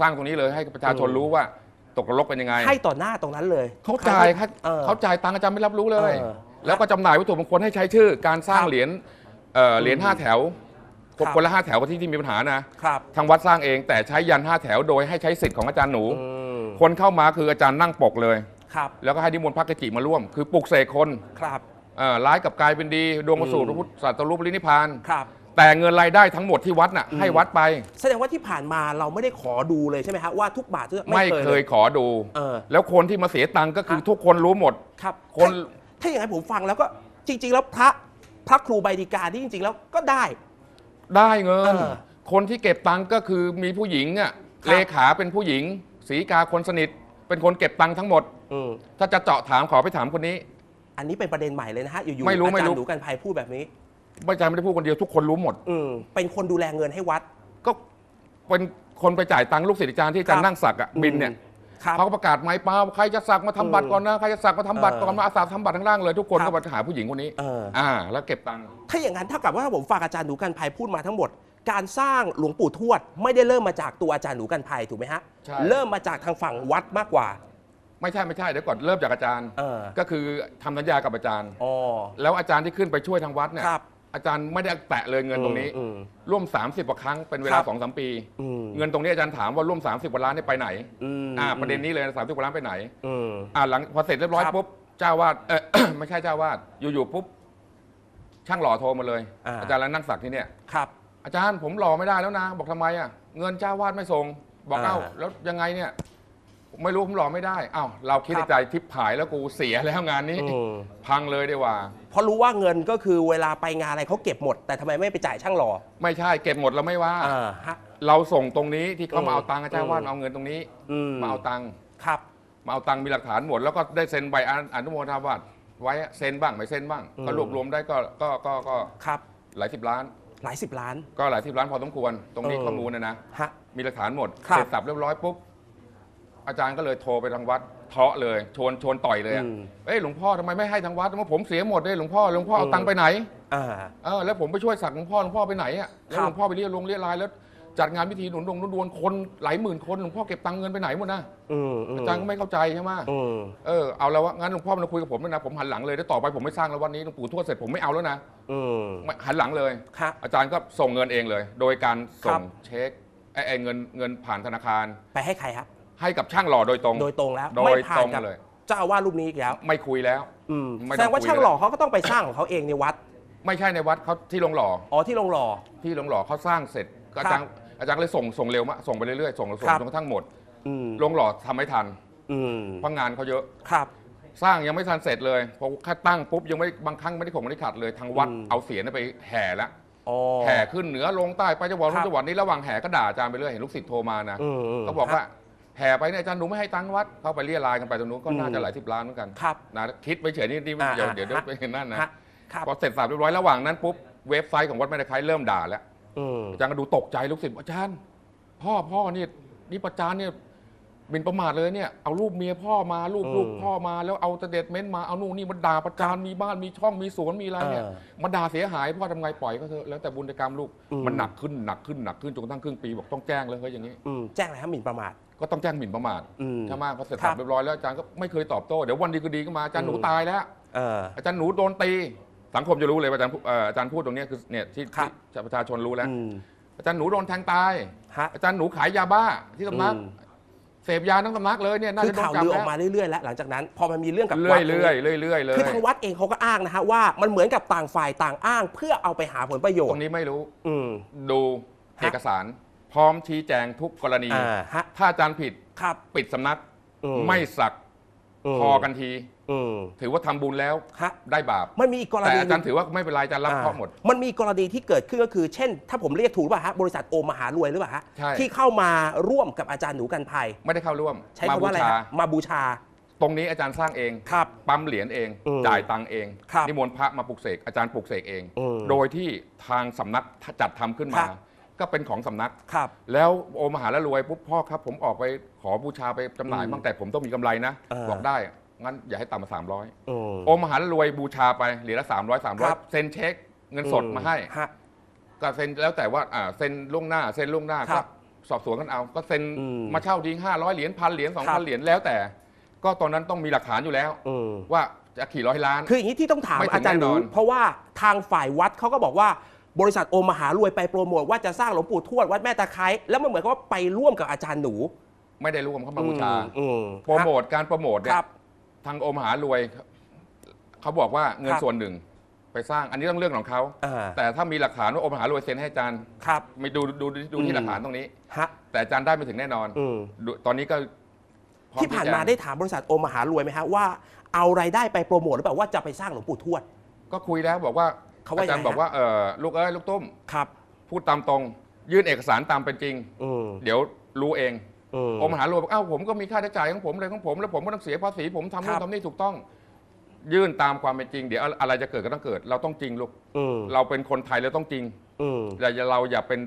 สร้างตรงนี้เลยให้ประชาชนอืมรู้ว่าตกนรกเป็นยังไงให้ต่อหน้าตรงนั้นเลยเขาจ่ายเขาออ เขาจ่ายตังค์อาจารย์ไม่รับรู้เลย เออแล้วก็จำหน่ายวัตถุมงคลให้ใช้ชื่อ การสร้างครับเหรียญเอ่อเหรียญอืมห้าแถวครับ คนละห้าแถวที่ที่มีปัญหานะครับ ทางวัดสร้างเองแต่ใช้ยันห้าแถวโดยให้ใช้สิทธิ์ของอาจารย์หนู อืมคนเข้ามาคืออาจารย์นั่งปกเลย ครับ แล้วก็ให้นิมนต์พระกจิมาร่วม คือปลุกเสกคนครับ เอ่อร้ายกับกลายเป็นดี ดวงมาสู่อืมพระพุทธศาสตรูปรินิพพาน ครับ แต่เงินรายได้ทั้งหมดที่วัดน่ะอืมให้วัดไป แสดงว่าที่ผ่านมาเราไม่ได้ขอดูเลยใช่ไหมฮะว่าทุกบาททุกไม่เคยขอดู เออ แล้วคนที่มาเสียตังค์ก็คือฮะทุกคนรู้หมด ครับคน ถ้าถ้าอย่างนั้นผมฟังแล้วก็จริง ๆ แล้วพระพระครูใบดีกาที่จริง ๆ แล้วก็ได้ ได้เงิน เออคนที่เก็บตังค์ก็คือมีผู้หญิงอะครับ เลขาเป็นผู้หญิงสีกาคนสนิท เป็นคนเก็บตังค์ทั้งหมด อืมถ้าจะเจาะถามขอไปถามคนนี้ อันนี้เป็นประเด็นใหม่เลยนะฮะอยู่ๆไม่รู้อาไม่จารรู้ ย์หนูกันภัยพูดแบบนี้ ไม่ใช่ไม่ได้พูดคนเดียวทุกคนรู้หมด อืมเป็นคนดูแลเงินให้วัด ก็เป็นคนไปจ่ายตังค์ลูกศิษย์อาจารย์ที่อาจารครัย์บนั่งสักอะบินเนี่ยครับเขาก็ประกาศไม้เปล่าใครจะสักมาทำบัตรก่อนนะใครจะสักมาทำบัตรก่อนเออมาอาสาทำบัตรข้างล่างเลยทุกคนครัก็บมาหาผู้หญิงคนนี้เอออ่า แล้วเก็บตังค์ถ้าอย่างนั้นเท่ากับว่าถ้าผมฟังอาจารย์หนูกันภัยพูดมาทั้งหมด การสร้างหลวงปู่ทวด ไม่ได้เริ่มมาจากตัวอาจารย์หนูกันภัยถูกไหมฮะใช่เริ่มมาจากทางฝั่งวัดมากกว่า ไม่ใช่ไม่ใช่เดี๋ยวก่อนเริ่มจากอาจารย์ เออ ก็คือทำสัญญากับอาจารย์ อ๋อ แล้วอาจารย์ที่ขึ้นไปช่วยทางวัดเนี่ยครับ อาจารย์ไม่ได้แตะเลยเงินตรงนี้ อืม ร่วม 30กว่าครั้งเป็นเวคลารับ2อสปี อืม เงินตรงนี้อาจารย์ถามว่าร่วม 30กว่าล้านนี่ไปไหนอืมอ่าประเด็นนี้เลยสามสิบกว่าล้านไปไหน อืม อ่าหลังพอเสร็จเรียบร้อยครับปุ๊บเจ้าวาดเออ ไม่ใช่เจ้าวาดอยู่ๆปุ๊บช่างหล่อโทรมาเลยอ่าอาจารย์แล้วนั่งสักที่เนี่ย ครับ อาจารย์ผมหล่อไม่ได้แล้วนะ บอกทำไมอะเงินเจ้าวาดไม่ส่งบอกอ่า เอ้าแล้วยังไงเนี่ยผม ไม่รู้ผมหล่อไม่ได้อ้าวเราคิดครัในบใจทิพหายแล้วกูเสียแล้วงานนี้ อืม พังเลยดีกว่า เพราะรู้ว่าเงินก็คือเวลาไปงานอะไรเขาเก็บหมด แต่ทำไมไม่ไปจ่ายช่างหล่อไม่ใช่เก็บหมดเราไม่ว่า อ่าฮะ เราส่งตรงนี้ที่เขาอืมมาเอาตังค์อาจารย์วาดอืมมาเอาเงินตรงนี้ อืม มาเอาตังค์ครับ มาเอาตังค์มีหลักฐานหมด แล้วก็ได้เซ็นใบอนุโมทนาบัตรไว้เซ็นบ้างไม่เซ็นบ้างอืม ก็รวบรวมได้ก็ก็ก็ก็ครับ หลายสิบล้าน หลายสิบล้าน ก็หลายสิบล้านพอสมควร ตรงนี้เออ ข้อมูลนะนะ ฮะ มีหลักฐานหมด ครับ เสร็จสับเรียบร้อยปุ๊บ อาจารย์ก็เลยโทรไปทางวัดเทาะเลยชวนชวนต่อยเลยอะอืม เอ้ยหลวงพ่อทำไมไม่ให้ทางวัดว่าผมเสียหมดเลยหลวงพ่อหลวงพ่อเอาอืมตังค์ไปไหนอ่า เออแล้วผมไปช่วยสักหลวงพ่อหลวงพ่อไปไหนอะแล้วครับหลวงพ่อไปเรียกลงเรียกลายแล้ว จัดงานพิธีหนุนดวงหนุนดวงคนหลายหมื่นคนหลวงพ่อเก็บตังค์เงินไปไหนหมดนะอืมมอาจารย์ก็ไม่เข้าใจใช่ไหมอืมเออเอาแล้ววะงั้นหลวงพ่อมาคุยกับผมด้วยนะผมหันหลังเลยแล้วต่อไปผมไม่สร้างแล้ววันนี้หลวงปู่ทวดเสร็จผมไม่เอาแล้วนะอืมไม่หันหลังเลยครับอาจารย์ก็ส่งเงินเองเลย โดยการส่ครังบเช็คไอ้ไอ้เงินเงินผ่านธนาคาร ไปให้ใครครับ ให้กับช่างหล่อโดยตรง โดยตรงแล้วโดยไม่ผ่าตนรงกับเลย เจ้าอาวาสรูปนี้อีกแล้วไม่คุยแล้ว อืมไม่ต้อง แสดงว่าคุยช่างแล้วหล่อเขาก็ต้องไปสร้างของเขาเองในวัดไม่ใช่ในวัดเขาที่ลงหล่อ อ๋อที่โรงหล่อ ที่ลงหล่อเขาสร้างเสร็จก็อาจารย์อาจารย์ก็เลยส่งส่งเร็วมากส่งไปเรื่อยๆส่งส่งครับ จนกระทั่งหมดอืมลงหล่อทำไม่ทันอืมเพราะงานเขาเยอะ ครับ สร้างยังไม่ทันเสร็จเลยพอแค่ตั้งปุ๊บยังไม่บางครั้งไม่ได้ขงไม่ได้ขัดเลยทางวัดอืม เอาเสียนไปแห่แล้วอ๋อ แห่ขึ้นเหนือลงใต้ไปจังหวัดครันู้บนจังหวัดนี้ระหว่างแห่ก็ด่าอาจารย์ไปเรื่อยเห็นลูกศิษย์โทรมานะอืมมก็บอกว่า แห่ไปเนี่ยอาจารย์หนูไม่ให้ตังค์วัด เข้าไปเรียรายกันไปตรงนู้นก็น่าจะหลายสิบล้านเหมือนกันครับนะคิดไปเฉยนี่นี่อ่าเดี๋ยวเดี๋ยวเดี๋ยวฮะไปเห็นนั่นนะฮะครับพอเสร็จสับเรียบร้อยระหว่างนั้นปุ๊บเว็บไซต์ของวัดแม่ตะไคร้เริ่มด่าแล้วอืมอาจารย์ก็ดูตกใจลูกศิษย์อาจารย์ พ่อพ่อเนี่ยนี่ประจานเนี่ย หมินประมาทเลยเนี่ยเอารูปเมียพ่อมารูปอืมลูกพ่อมาแล้วเอาสเตทเมนต์มาเอานู่นนี่มาด่าประจานมีบ้านมีช่องมีสวนมีอะไรเนี่ยเออมาด่าเสียหายพ่อทำไงปล่อยก็เถอะแล้วแต่บุญกรรมลูกอืมมันหนักขึ้นหนักขึ้นหนักขึ้นจนกระทั่งครึ่งปีบอกต้องแจ้งเลยเฮ้ยอย่างนี้อืมแจ้งอะไรครับหมิ่นประมาทก็ต้องแจ้งหมิ่นประมาทอืมใช่ไหมพอเสร็จครัสับบเรียบร้อยแล้วอาจารย์ก็ไม่เคยตอบโต้เดี๋ยววันดีก็ดีก็มาอาจารย์หนูอืมตายแล้วเอออาจารย์หนูโดนตีสังคมจะรู้เลยว่าอาจารย์พูเอ่ออาจารย์พูดตรงเนี้ยคือเนี่ยที่ครับที่ประชาชนรู้แล้วอืมอาจารย์หนูโดนแทงตายฮะอาจารย์หนูขายยาบ้าที่สำนักอืม เสพยาทั้งสำนักเลยเนี่ยน่าคือจะโดนข่าวจับลืออแล้อวกมาเรื่อยๆแล้วหลังจากนั้นพอมันมีเรื่องกับเรื่วัอยดเรื่อยเรื่อยเรื่อยเลยคือทางวัดเองเขาก็อ้างนะฮะว่ามันเหมือนกับต่างฝ่ายต่างอ้างเพื่อเอาไปหาผลประโยตชรน์งนี้ไม่รู้ อืม ดูฮะ เอกสาร พร้อมชี้แจงทุกกรณี อ่าฮะถ้าอาจารย์ผิดครับ ปิดสำนัก อืไม่สัก มพอกันที อืม ถือว่าทำบุญแล้วฮะ ได้บาปมันมีอีกกรแต่ณีอาจารย์ถือว่าไม่เป็นไรอาจารย์รับอ่าเคราะห์หมดมันมีกรณีที่เกิดขึ้นก็คือ เช่น ถ้าผมเรียกถูกหรือเปล่าฮะบริษัทโอมมหารวยหรือเปล่าฮะใช่ ที่เข้ามาร่วมกับอาจารย์หนูกันภัย ไม่ได้เข้าร่วมใช้มาคำบูว่าอะไรชา ฮะมาบูชาตรงนี้อาจารย์สร้างเอง ครับ ปั๊มเหรียญเองอืมจ่ายตังค์เอง ครับนิมนต์พระมาปลุกเสกอาจารย์ปลุกเสกเองอืมโดยที่ทางสำนักจัดทำขึ้นครัมาบ ก็เป็นของสำนัก ครับ แล้วโอมหาละรวยปุ๊บพ่อครับผมออกไปขอบูชาไปจำหน่ายอืมบ้างแต่ผมต้องมีกำไรนะเออ บอกได้งั้นอย่าให้ต่ำกว่าสามร้อยอืมโอมหาละรวยบูชาไปเหรียญละสามร้อยสามร้อยครับ เซ็นเช็คเงินสดมาให้ ฮะ ก็เซ็นแล้วแต่ว่าอ่าเซ็นล่วงหน้าเซ็นล่วงหน้าครัก็บสอบสวนกันเอาก็เซ็นอืมมาเช่าทิ้งห้าร้อยเหรียญพันเหรียญสองครัพันบ เหรียญแล้วแต่ ก็ตอนนั้นต้องมีหลักฐานอยู่แล้วอืมว่าจะขี่ร้อยล้าน คืออย่างนี้ที่ต้องถามไม่ถึงอาจารย์หนูแน่นอนเพราะว่าทางฝ่ายวัดเขาก็บอกว่า บริษัทโอมมหารวยไปโปรโมทว่าจะสร้างหลวงปู่ทวดวัดแม่ตะไคร้แล้วมันเหมือนกับว่าไปร่วมกับอาจารย์หนู ไม่ได้ร่วมเข้ามาบูชาอืมโปรโมทการโปรโมทเนี่คยรับทางองค์มหารวยเขาบอกว่าเงินครับส่วนหนึ่ง ไปสร้างอันนี้ต้องเรื่องของเขาอ่า แต่ถ้ามีหลักฐานว่าองค์มหารวยเซ็นให้อาจารย์ครับไม่ดูดูดูดูอืที่มหลักฐานตรงนี้ ฮะ แต่อาจารย์ได้ไม่ถึงแน่นอนอืม ดูตอนนี้ก็พร้อที่ผ่านมาแจ้งได้ถามบริษัทโอมมหารวยไหมฮะว่าเอารายได้ไปโปรโมทหรือเปล่าว่าจะไปสร้างหลวงปู่ทวด ก็คุยแล้วบอกว่า เขาว่าอาจารย์ยังไงบอกว่าเออลูกเอ้ยลูกตุ้ม ครับพูดตามตรง ยื่นเอกสารตามเป็นจริงอืมเดี๋ยวรู้เองอืมองค์มหารวยบอกเอ้าผมก็มีค่าใช้จ่ายของผมอะไรของผม แล้วผมก็ต้องเสียภาษีผมทำนู่ครันบทำนี่ถูกต้อง ยื่นตามความเป็นจริง เดี๋ยวอะไรจะเกิดก็ต้องเกิด เราต้องจริงลูกอืมเราเป็นคนไทยเราต้องจริงอืมอย่าเราอย่าเป็น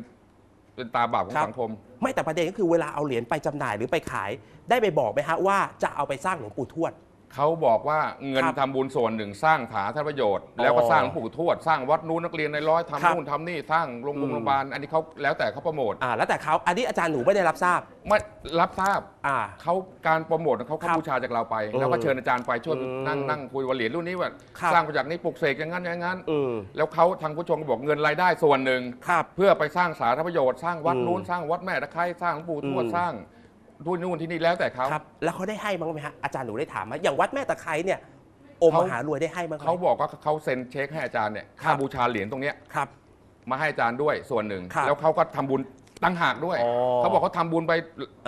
เป็นตาบาปของครับ สังคม ไม่แต่ประเด็นก็คือเวลาเอาเหรียญไปจำหน่ายหรือไปขาย ได้ไปบอกไหมฮะว่าจะเอาไปสร้างหลวงปู่ทวด เขาบอกว่าเงินครับทำบุญส่วนหนึ่งสร้างฐานประโยชน์ แล้วก็อ๋อสร้างหลวงปู่ทวดสร้างวัดนู้นนักเรียนในร้อยครับทำนู่นทำนี่สร้างโรงพยาอืมบาลอันนี้เขาแล้วแต่เขาโปรโมทอ่าแล้วแต่เขาอันนี้อาจารย์หนูไม่ได้รับทราบ ไม่รับทราบอ่า เขาการโปรโมทเขาครัเขาบบูชาจากเราไปอืมแล้วก็เชิญอาจารย์ไปช่วยอืมนั่งนั่งคุยว่าเหรียญรุ่นนี้ว่าครับ สร้างมาจากนี้ปลุกเสกอย่างนั้นอย่างนั้น อืมแล้วเขาทางผู้ชมก็บอกเงินรายได้ส่วนหนึ่ง ครับ เพื่อไปสร้างสาธารณประโยชน์สร้างวัดอืมนู้นสร้างวัดแม่ตะไคร้สร้างหลวงปู่ทวดอืม สร้าง ทุนนู่นที่นี่แล้วแต่เขา ครับ แล้วเขาได้ให้บ้างไหมฮะอาจารย์หนูได้ถามไหมอย่างวัดแม่ตะไคร้เนี่ยโอมเขามหารวยได้ให้บ้างไหม เขาบอกว่าเขาเซ็นเช็คให้อาจารย์เนี่ยครัค่าบบูชาเหรียญตรงเนี้ยครับ มาให้อาจารย์ด้วยส่วนหนึ่ง ครับ แล้วเขาก็ทำบุญ ตั้งหากด้วย อ๋อ เขาบอกเขาทำบุญไป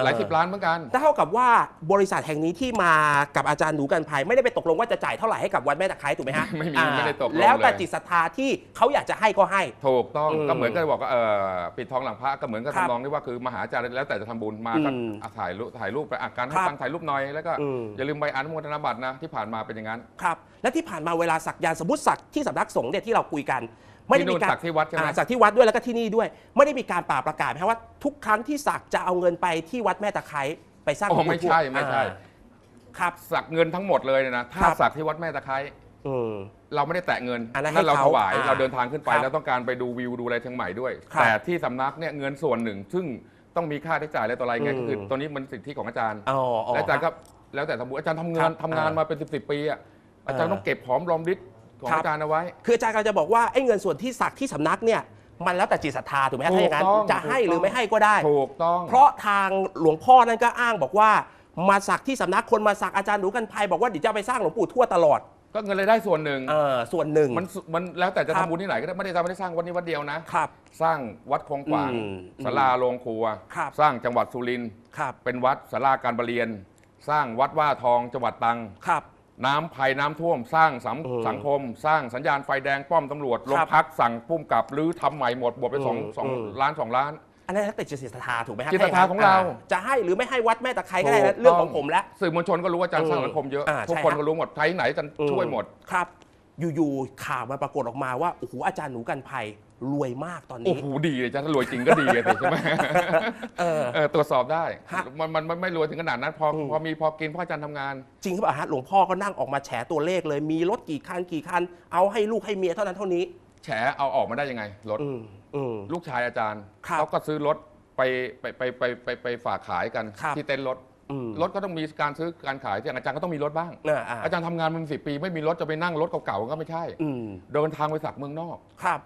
หลายเออสิบล้านเหมือนกัน เท่ากับว่าบริษัทแห่งนี้ที่มากับอาจารย์หนูกันภัยไม่ได้ไปตกลงว่าจะจ่ายเท่าไหร่ให้กับวัดแม่ตะไคร้ถูกไหมฮะไม่มีอ่าไม่ได้ตกลงแล้วแต่เลยจิตศรัทธาที่เขาอยากจะให้ก็ให้ ถูกต้องอืมก็เหมือนกับบอกว่าเออปิดทองหลังพระก็เหมือนกับครับทำนองที่ว่าคือมหาอาจารย์แล้วแต่จะทำบุญมาก็อืมอะถ่ายรูปถ่ายรูปไปอะการให้ครับตังค์ถ่ายรูปหน่อยแล้วก็อืม อย่าลืมใบอนุโมทนาบัตรนะที่ผ่านมาเป็นอย่างนั้น ครับและที่ผ่านมาเวลาสักยานสมมติสักที่สำนักสงฆ์เนี่ยที่เราคุยกัน ไม่ได้มีการที่นู่นสักที่วัดใช่ไหม อ่าสักที่วัดด้วยแล้วก็ที่นี่ด้วย ไม่ได้มีการป่าประกาศไหมครับว่าทุกครั้งที่สักจะเอาเงินไปที่วัดแม่ตะไคร้ไปสร้างโอ้หลวงปู่ไม่ใช่ทวดไม่ใช่ อ่าครับ สักเงินทั้งหมดเลยเนี่ยนะ ถ้าครับ สักที่วัดแม่ตะไคร้อืม เราไม่ได้แตะเงินอันนั้นให้เราเขาถวายอ่าเราเดินทางขึ้นไปครับแล้วต้องการไปดูวิวดูอะไรเชียงใหม่ด้วย ครับแต่ที่สำนักเนี่ยเงินส่วนหนึ่ง ซึ่งต้องมีค่าใช้จ่ายอะไรต่ออะไรไงอืม ก็คือตัวนี้มันสิทธิของอาจารย์ อ๋ออ๋อ และอาจารย์ก็แล้วแต่ทำบุญอาจารย์ทำงานครับทำงานอ่ามมาเป็นสิบสิบปีอะอาจารย์อ่าต้องเก็บหอมรอมริบ ของครับ อาจารย์เอาไว้ คืออาจารย์กำลังจะบอกว่าไอ้เงินส่วนที่สักที่สำนักเนี่ยมันแล้วแต่จิตศรัทธาถูกไหมฮะถ้าอย่างนั้นถูกต้องจะให้ถูกต้องหรือไม่ให้ก็ได้ ถูกต้อง เพราะทางหลวงพ่อนั่นก็อ้างบอกว่า มาสักที่สำนักคนมาสักอาจารย์หนูกันภัยบอกว่าเดี๋ยวจะเอาไปสร้างหลวงปู่ทวดตลอดก็เงินรายได้ส่วนหนึ่ง เออส่วนหนึ่ง มันสุมันแล้วแต่จะครับ ทำบุญที่ไหนก็ได้ไม่ได้ทำไม่ได้สร้างวัดนี้วัดเดียวนะ ครับ สร้างวัดคลองกวางอืมศาลาโรงครัว ครับ สร้างจังหวัดสุรินทร์ครับเป็นวัดศาลาการประเรียน สร้างวัดว่าทองจังหวัดตรัง ครับ น้ำภัยน้ำท่วมสร้างสังอืมสังคม สร้างสัญญาณไฟแดงป้อมตำรวจโรงครับพักสั่งปุ้มกลับหรือทำใหม่หมดบวกไปสองอืมสองอืมล้านสองล้าน อันนั้นแล้วแต่จิตศรัทธาถูกไหมฮะจิตศรัทธาของเรา จะให้หรือไม่ให้วัดแม่ตะไคร้ก็ได้ถูนะกเรื่องขต้อองงผมแล้ว สื่อมวลชนก็รู้ว่าอาจารย์อืมสร้างสังคมเยอะอ่าทุกใช่คนครับก็รู้หมดไทยไหนจะช่วยหมด ครับ อยู่ ๆ ข่าวมันปรากฏออกมาว่า โอ้โห อาจารย์หนูกันภัย รวยมากตอนโอ้นี้ โหดีเลยจ้ะถ้ารวยจริงก็ดีเลยสิใช่ไหมเออเออตรวจสอบได้ ฮะ มันมันมันไม่รวยถึงขนาดนั้น พออืมพอมีพอกินเพราะอาจารย์ทำงาน จริงหรือเปล่าฮะหลวงพ่อก็นั่งออกมาแฉตัวเลขเลย มีรถกี่คันกี่คัน เอาให้ลูกให้เมียเท่านั้นเท่านี้ แฉเอาออกมาได้ยังไงรถ อืมอืม ลูกชายอาจารย์ครับเขาก็ซื้อรถไปไปไปไปไปไปฝากขายกันครับ ที่เต็นท์รถ อืมรถก็ต้องมีการซื้อการขายที่อาจารย์ก็ต้องมีรถบ้างอ่าอ่าอาจารย์ทำงานมันสิปี ไม่มีรถจะไปนั่งรถเก่าๆก็ไม่ใช่ อืมเดินทางไปสักเมืองนอก ครับ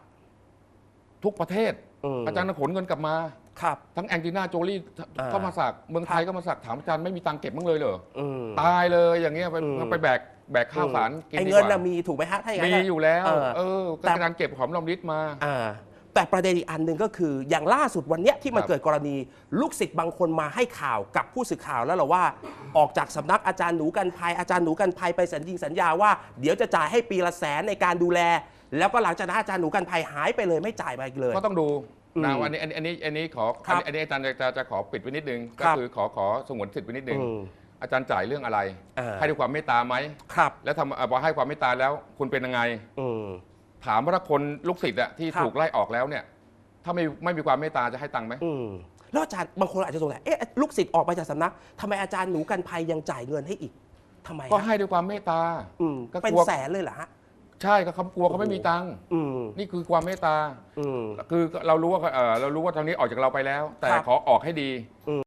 ทุกประเทศมอาจารย์ขนเงินกลับมา ครับ ทั้งแองจีน่าโจลี่อ่า ก็มาสักเมืองไทยก็มาสักถามอาจารย์ไม่มีตังค์เก็บบ้างเลยเหรออืมตายเลยอย่างเงี้ยไปอืมไปแบกแบกข้าวสารกินไอ้ดีเงินกว่าน่ะมีถูกไหมฮะถ้าอย่างนั้มีนน่ะ อยู่แล้วเออเออก็แต่ การเก็บหอมรอมริบมา อ่าแต่ประเด็นอีกอันหนึ่งก็คืออย่างล่าสุดวันเนี้ยที่มันครับเกิดกรณีลูกศิษย์บางคนมาให้ข่าวกับผู้สื่อข่าวแล้วเหรอว่า ออกจากสำนักอาจารย์หนูกันภัยอาจารย์หนูกันภัยไปสัญญิงสัญญาว่าเดี๋ยวจะจ่ายให้ปีละแสนในการดูแล แล้วก็หลังจากนั้นอาจารย์หนูกันภัยหายไปเลยไม่จ่ายไปอีกเลย ก็ต้องดูอืมนะอันนี้อันนี้อันนี้อันนี้ขอครับอันนี้อันนี้อาจารย์จะจะจะขอปิดไว้นิดนึงคก็รับคือขอขอสงวนสิทธิ์ไว้นิดนึงอืมอาจารย์จ่ายเรื่องอะไร อ่า ให้ด้วยความเมตตาไหมครับแล้วทำเอ่อพอให้ความเมตตาแล้ว คุณเป็นยังไง อืม ถามว่าถ้าคนลูกศิษย์อะที่ครับ ถูกไล่ออกแล้วเนี่ย ถ้าไม่ไม่มีความเมตตาจะให้ตังค์ไหม อืมแล้วอาจารย์บางคนอาจจะสงสัยเอ๊ะลูกศิษย์ออกไปจากสำนักทำไมอาจารย์หนูกันภัยยังจ่ายเงินให้อีกทำไมก็ฮะให้ด้วยความเมตตา อืมก็เป็นกลัวแสนเลยเหรอฮะ ใช่ก็เขากลัวเขาไม่มีตังค์อืมนี่คือความเมตตาอืม คือเรารู้ว่าเออเรารู้ว่าทางนี้ออกจากเราไปแล้ว แต่ครับ ขอออกให้ดี